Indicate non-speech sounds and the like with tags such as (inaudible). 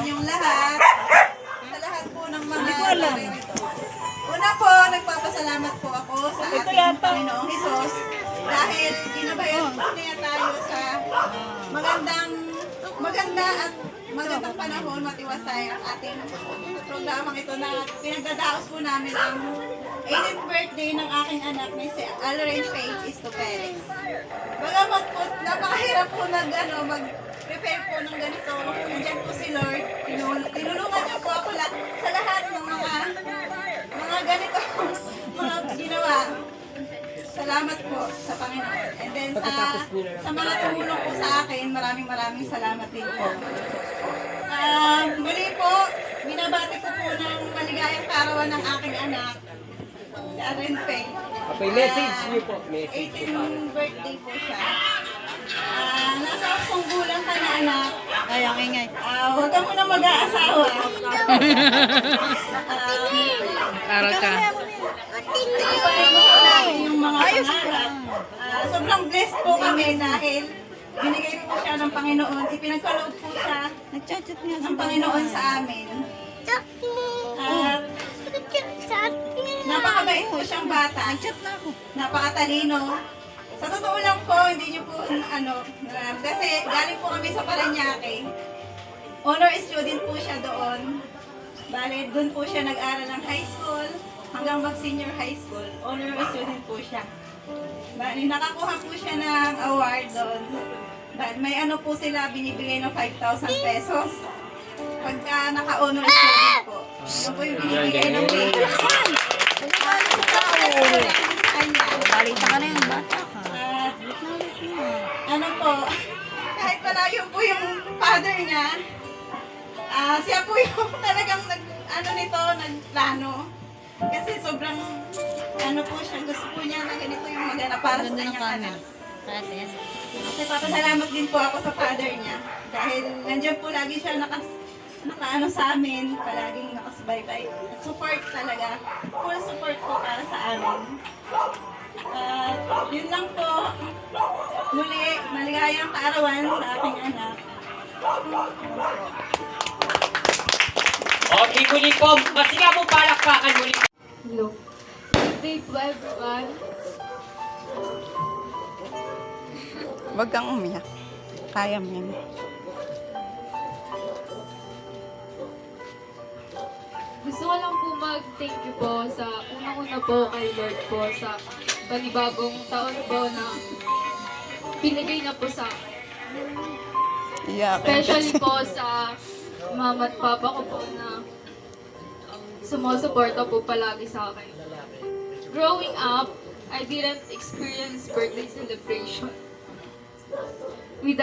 inyong lahat. Sa lahat po ng mga naririto. Una po, nagpapasalamat po ako sa ating. Panginoong Hesus dahil ginabayan po niya tayo sa magandang maganda at magandang panahon matiwasay ang ating programang ito na pinagdadaos po namin ang 18th birthday ng aking anak na si Alren Faith Isto Perez. Bagamat po, napakahirap po nag, ano, mag-prepare po ng ganito. Nandiyan po si ginawa. Salamat po sa Panginoon. And then sa sa mga tumulong po sa akin, maraming maraming salamat din po. Um, muli po, binabati ko po ng maligayang karawan ng aking anak, si Aren Pei. Okay, message niyo po. Message niyo pa. 18 birthday po siya. Ah, nasa akong bulan ka na anak. Ay, ang ingay. Ah, huwag ka muna mag-aasawa. Ah, Para ka. Ipahin mo po natin yung mga pangarap. Ah, sobrang blessed po kami dahil binigay po siya ng Panginoon. Ipinagkaloob po siya Nagchat-chat niya ng Panginoon sa amin. At napakabait po siyang bata. Nagchat na ako. Napakatalino. Sa totoo lang po, hindi niyo po ano, um, kasi galing po kami sa Paranaque. Honor student po siya doon. Bale, doon po siya nag-aral ng high school hanggang mag-senior high school. Honor student po siya. Bale, nakakuha po siya ng award doon. May ano po sila, binibigay ng 5,000 pesos. Pagka naka-honor student po. Yun po yung binibigay ng Balita ka na yung bata ka. At ano po, kahit malayo po yung father niya, ah siya po yung (laughs) talagang nag, ano nito, nagplano. Kasi sobrang, ano po siya, gusto po niya na ganito yung magana para sa kanyang anak. Ate. Kasi papasalamat din po ako sa father niya. Dahil nandiyan po lagi siya nakas, nakaano sa amin, palaging nakasubaybay. At support talaga. Full support po para sa amin. At yun lang po. Muli, maligayang kaarawan sa aking anak. Okay, muli po. Masila po palakpakan muli. Hello. Good day po everyone. Huwag kang umiyak. Kaya mo yan. Gusto ko lang po mag-thank you po sa unang-una po kay Lord po sa panibagong taon po na pinigay na po sa akin. Iyakin Especially po (laughs) sa mama at papa ko po na sumusuporta po palagi sa akin. Growing up, I didn't experience birthday celebration we've done